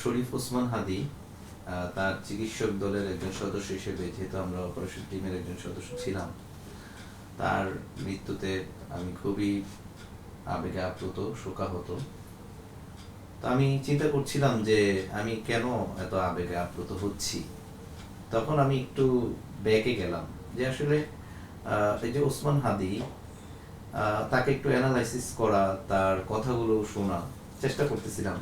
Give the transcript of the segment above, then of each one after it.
শরীফ ওসমান হাদি তার চিকিৎসক দলের একজন সদস্য হিসেবে যেহেতু আমরা অপারেশন টিমের একজন সদস্য ছিলাম, তার মৃত্যুতে আমি খুবই আবেগে আপ্লুত, শোকাহত। তো আমি চিন্তা করছিলাম যে আমি কেন এত আবেগে আপ্লুত হচ্ছি? তখন আমি একটু ব্যাকে গেলাম যে আসলে এই যে ওসমান হাদি তাকে একটু অ্যানালাইসিস করা, তার কথাগুলো শোনা, চেষ্টা করতেছিলাম।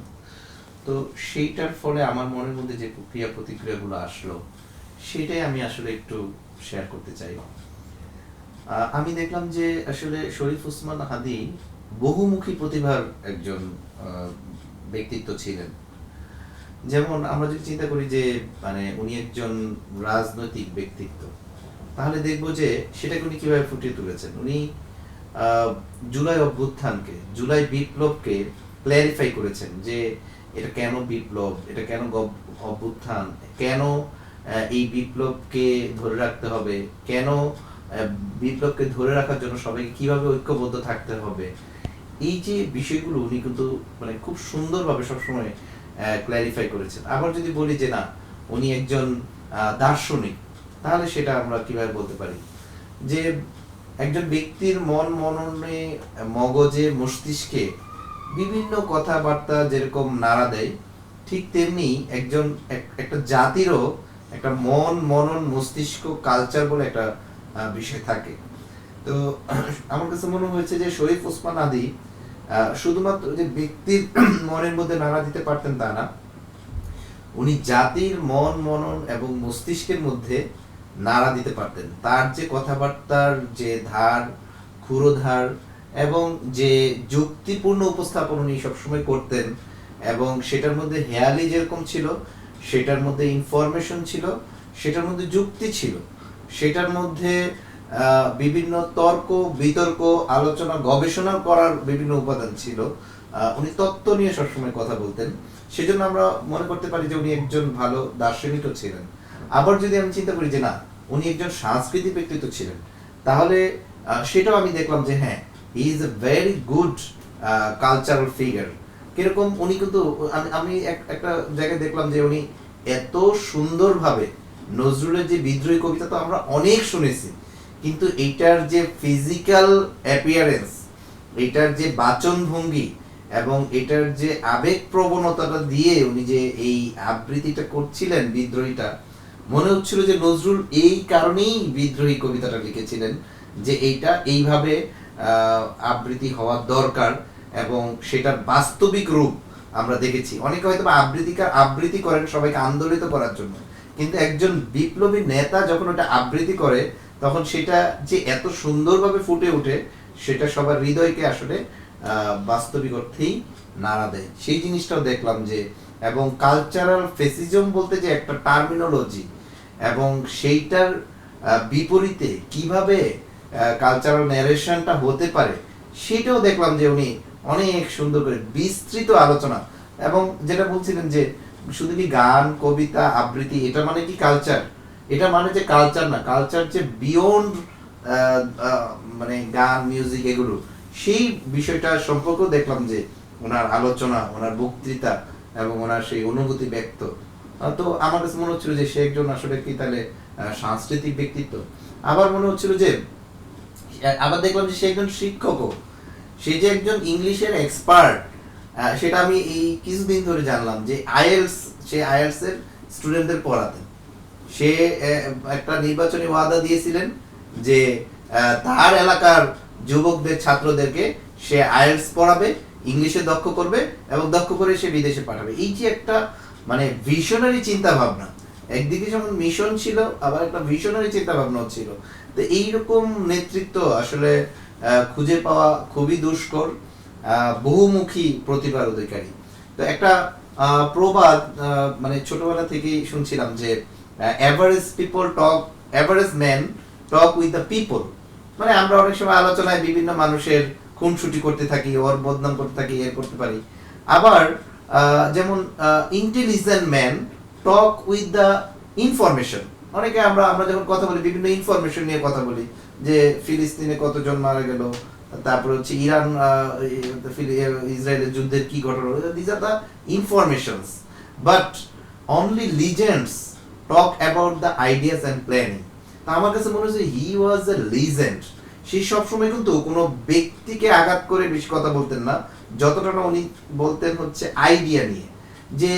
তো সেইটার ফলে আমার মনের মধ্যে যে ক্রিয়া প্রতিক্রিয়াগুলো আসলো, সেটাই আমি আসলে একটু শেয়ার করতে চাই। আমি দেখলাম যে আসলে শরীফ উসমান হাদি বহুমুখী প্রতিভার একজন ব্যক্তিত্ব ছিলেন। যেমন আমরা যদি চিন্তা করি যে মানে উনি একজন রাজনৈতিক ব্যক্তিত্ব, তাহলে দেখব যে সেটাকে উনি কীভাবে ফুটিয়ে তুলেছেন। উনি জুলাই অভ্যুত্থানকে, জুলাই বিপ্লবকে ক্ল্যারিফাই করেছেন যে এটা কেন বিপ্লব? এটা কেন অভ্যুত্থান? কেন এই বিপ্লবকে ধরে রাখতে হবে? কেন বিপ্লবকে ধরে রাখার জন্য সবাইকে কীভাবে ঐক্যবদ্ধ থাকতে হবে? এই যে বিষয়গুলো উনি কিন্তু মানে খুব সুন্দরভাবে সবসময় ক্ল্যারিফাই করেছেন। আবার যদি বলি যে না, উনি একজন দার্শনিক, তাহলে সেটা আমরা কীভাবে বলতে পারি? যে একজন ব্যক্তির মন মননে মগজে মস্তিষ্কে বিভিন্ন কথাবার্তা যেরকম নাড়া দেয়, ঠিক তেমনি একজন একটা জাতিরও একটা মন, মনন, মস্তিষ্ক কালচার বলে একটা বিষয় থাকে। তো আমার কাছে মনে হয়েছে যে শরীফ ওসমান আদি শুধুমাত্র যে ব্যক্তির মনের মধ্যে নাড়া দিতে পারতেন তা না, উনি জাতির মন, মনন এবং মস্তিষ্কের মধ্যে নাড়া দিতে পারতেন। তার যে কথাবার্তার যে ধার, ক্ষুরোধার এবং যে যুক্তিপূর্ণ উপস্থাপন উনি সবসময় করতেন এবং সেটার মধ্যে হেয়ালি যেরকম ছিল, সেটার মধ্যে ইনফরমেশন ছিল, সেটার মধ্যে যুক্তি ছিল, সেটার মধ্যে বিভিন্ন তর্ক, বিতর্ক, আলোচনা, গবেষণা করার বিভিন্ন উপাদান ছিল। উনি তত্ত্ব নিয়ে সবসময় কথা বলতেন। সেজন্য আমরা মনে করতে পারি যে উনি একজন ভালো দার্শনিকও ছিলেন। আবার যদি আমি চিন্তা করি যে না, উনি একজন সাংস্কৃতিক ব্যক্তিত্ব ছিলেন, তাহলে সেটাও আমি দেখলাম যে হ্যাঁ he is a very good cultural figure কীরকম উনি কিন্তু, আমি- আমি একটা জায়গায় দেখলাম যে উনি এত সুন্দরভাবে নজরুলের যে বিদ্রোহী কবিতা তো আমরা অনেক শুনেছি, কিন্তু এইটার যে ফিজিক্যাল অ্যাপিয়ারেন্স এটার যে বাচন ভঙ্গি এবং এটার যে আবেগ প্রবণতাটা দিয়ে উনি যে এই আবৃত্তিটা করছিলেন বিদ্রোহীটা, মনে হচ্ছিল যে নজরুল এই কারণেই বিদ্রোহী কবিতাটা লিখেছিলেন, যে এইটা এইভাবে আবৃত্তি হওয়ার দরকার এবং সেটার বাস্তবিক রূপ আমরা দেখেছি। অনেকে হয়তো আবৃত্তিকার আবৃত্তি করেন সবাইকে আন্দোলিত করার জন্য। কিন্তু একজন বিপ্লবী নেতা যখন ওটা আবৃত্তি করে, তখন সেটা যে এত সুন্দরভাবে ফুটে ওঠে, সেটা সবার হৃদয়কে আসলে বাস্তবিক অর্থেই নাড়া দেয়। সেই জিনিসটাও দেখলাম যে, এবং কালচারাল ফেসিজম বলতে যে একটা টার্মিনোলজি এবং সেইটার বিপরীতে কীভাবে কালচারাল ন্যারেশনটা হতে পারে, সেটাও দেখলাম যে উনি অনেক সুন্দর করে বিস্তৃত আলোচনা। এবং যেটা বলছিলেন যে, শুধু কি গান, কবিতা, আবৃত্তি, এটা মানে কি কালচার এটা মানে যে কালচার না কালচার যে বিয়ন্ড মানে গান মিউজিক এগুলো, সেই বিষয়টা সম্পর্কেও দেখলাম যে ওনার আলোচনা, ওনার বক্তৃতা এবং ওনার সেই অনুভূতি ব্যক্ত। তো আমার কাছে মনে হচ্ছিল যে সে একজন আসলে কি তাহলে সাংস্কৃতিক ব্যক্তিত্ব। আবার মনে হচ্ছিল যে আবার দেখলাম যে সে একজন শিক্ষকও। সে যে একজন ইংলিশের এক্সপার্ট সেটা আমি এই কিছুদিন ধরে জানলাম যে আইএলস, সে আইএলস এর স্টুডেন্টদের পড়াতেন সে একটা নির্বাচনী ওয়াদা দিয়েছিলেন যে তার এলাকার যুবকদের, ছাত্রদেরকে সে আইএলস পড়াবে, ইংলিশে দক্ষ করবে এবং দক্ষ করে সে বিদেশে পাঠাবে। এই যে একটা মানে ভিশনারি চিন্তা ভাবনা একদিকে যেমন মিশন ছিল, আবার একটা ভিশনারি চিন্তা ভাবনা ছিল। তো এইরকম নেতৃত্ব আসলে খুঁজে পাওয়া খুবই দুষ্কর বহুমুখী প্রতিভার অধিকারী। তো একটা প্রবাদ মানে ছোটবেলা থেকেই শুনছিলাম যে average people talk average man talk with the people মানে আমরা অনেক সময় আলোচনায় বিভিন্ন মানুষের খুনসুটি করতে থাকি, ওর বদনাম করতে থাকি এর করতে পারি। আবার যেমন intelligent man talk with the information অনেকে আমরা আমরা যখন কথা বলি, বিভিন্ন ইনফরমেশন নিয়ে কথা বলি, যে ফিলিস্তিনে কতজন মারা গেল, তারপরে হচ্ছে ইরান ইসরায়েলের যুদ্ধের কি ঘটনা this are the informations but only legends talk about the ideas and planning তা আমার কাছে মনে হচ্ছে হি ওয়াজ এ লিজেন্ড সে সবসময় কিন্তু কোনো ব্যক্তিকে আঘাত করে বেশি কথা বলতেন না, যতটা না উনি বলতেন হচ্ছে আইডিয়া নিয়ে, যে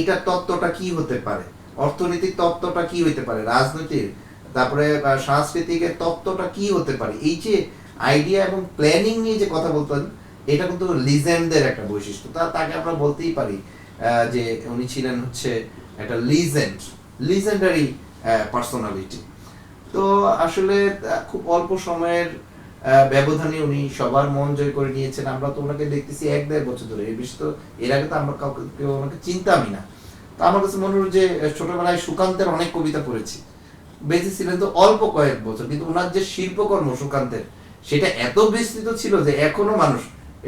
এটার তত্ত্বটা কি হতে পারে। অর্থনৈতিক তত্ত্বটা কি হতে পারে? রাজনীতির, তারপরে সাংস্কৃতিকের তত্ত্বটা কি হতে পারে? এই যে আইডিয়া এবং প্ল্যানিং নিয়ে যে কথা বলতেন এটা কিন্তু লিজেন্ডদের একটা বৈশিষ্ট্য। তা, তাকে আমরা বলতেই পারি যে উনি ছিলেন হচ্ছে একটা লিজেন্ড লিজেন্ডারি পার্সোনালিটি তো আসলে খুব অল্প সময়ের ব্যবধানে উনি সবার মন জয় করে নিয়েছেন। আমরা তো ওনাকে দেখতেছি এক দেড় বছর ধরে। এই বিষয়ে তো, এর আগে তো আমরা কাউকে, কেউ ওনাকে চিনতামই না। তো আমার কাছে মনে হলো যে ছোটবেলায় সুকান্তের অনেক কবিতা পড়েছি। বেঁচে ছিলেন তো অল্প কয়েক বছর, কিন্তু ওনার যে শিল্পকর্ম সুকান্তের, সেটা এত বিস্তৃত ছিল যে এখনও মানুষ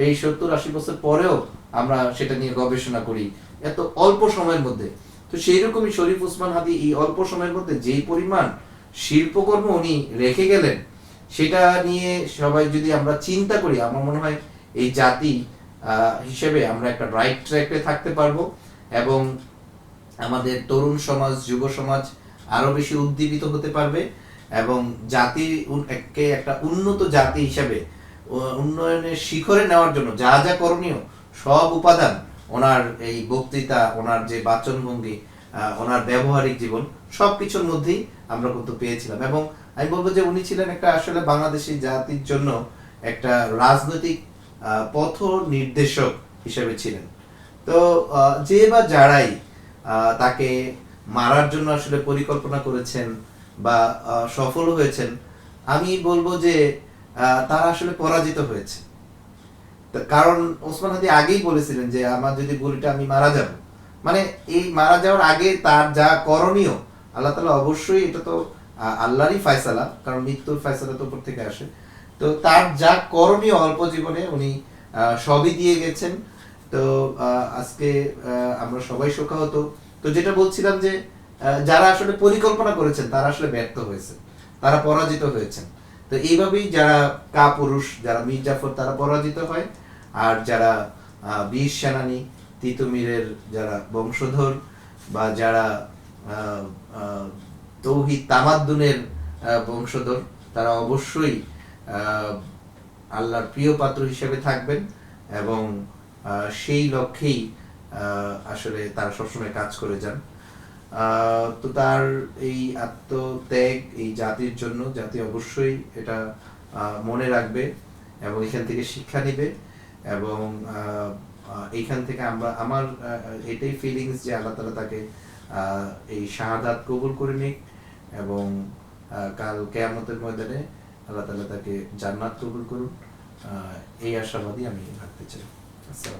এই সত্তর আশি বছর পরেও আমরা সেটা নিয়ে গবেষণা করি, এত অল্প সময়ের মধ্যে। তো সেই রকমই শরীফ উসমান হাদি এই অল্প সময়ের মধ্যে যেই পরিমাণ শিল্পকর্ম উনি রেখে গেলেন, সেটা নিয়ে সবাই যদি আমরা চিন্তা করি, আমার মনে হয় এই জাতি হিসেবে আমরা একটা রাইট ট্র্যাকে থাকতে পারব এবং আমাদের তরুণ সমাজ, যুব সমাজ আরও বেশি উদ্দীপিত হতে পারবে এবং উন- একটা উন্নত জাতি হিসেবে উন্নয়নের শিখরে নেওয়ার জন্য যা যা করণীয় সব উপাদান ওনার এই বক্তৃতা, ওনার যে বাচনভঙ্গি ওনার ব্যবহারিক জীবন, সব কিছুর মধ্যেই আমরা কিন্তু পেয়েছিলাম। এবং আমি বলব যে উনি ছিলেন একটা আসলে বাংলাদেশি জাতির জন্য একটা রাজনৈতিক পথ নির্দেশক হিসেবে ছিলেন। তো যে বা যারাই তাকে মারার জন্য আসলে পরিকল্পনা করেছেন বা সফল হয়েছেন, আমি বলব যে তারা আসলে পরাজিত হয়েছে। কারণ ওসমান হাদি আগেই বলেছিলেন যে, আমার যদি গুলিটা আমি মারা যাব। মানে এই মারা যাওয়ার আগে তার যা করণীয়, আল্লাহ তালা অবশ্যই এটা তো আল্লাহরই ফায়সালা, কারণ মৃত্যুর ফায়সালা তো উপর থেকে আসে। তো তার যা করণীয় অল্প জীবনে উনি সবই দিয়ে গেছেন। তো আজকে আমরা সবাই শোকাহত। তো যেটা বলছিলাম যে যারা আসলে পরিকল্পনা করেছেন, তারা আসলে ব্যর্থ হয়েছে তারা পরাজিত হয়েছেন। তো এইভাবেই যারা কা পুরুষ যারা মীর জাফর, তারা পরাজিত হয়। আর যারা বীর সেনানী তিতুমিরের যারা বংশধর বা যারা তৌহিদ তামাদ্দুনের বংশধর, তারা অবশ্যই আল্লাহর প্রিয় পাত্র হিসেবে থাকবেন এবং সেই লক্ষ্যেই আসলে তারা সবসময় কাজ করে যান। তো তার এই আত্মত্যাগ, এই জাতির জন্য, জাতি অবশ্যই এটা মনে রাখবে এবং এখান থেকে শিক্ষা নিবে এবং এইখান থেকে আমরা, আমার এটাই ফিলিংস যে আল্লাহ তালা তাকে এই শাহাদাত কবুল করে নিক এবং কাল কেয়ামতের ময়দানে আল্লাহ তালা তাকে জান্নাত কবুল করুন। এই আশাবাদী আমি রাখতে চাই। So,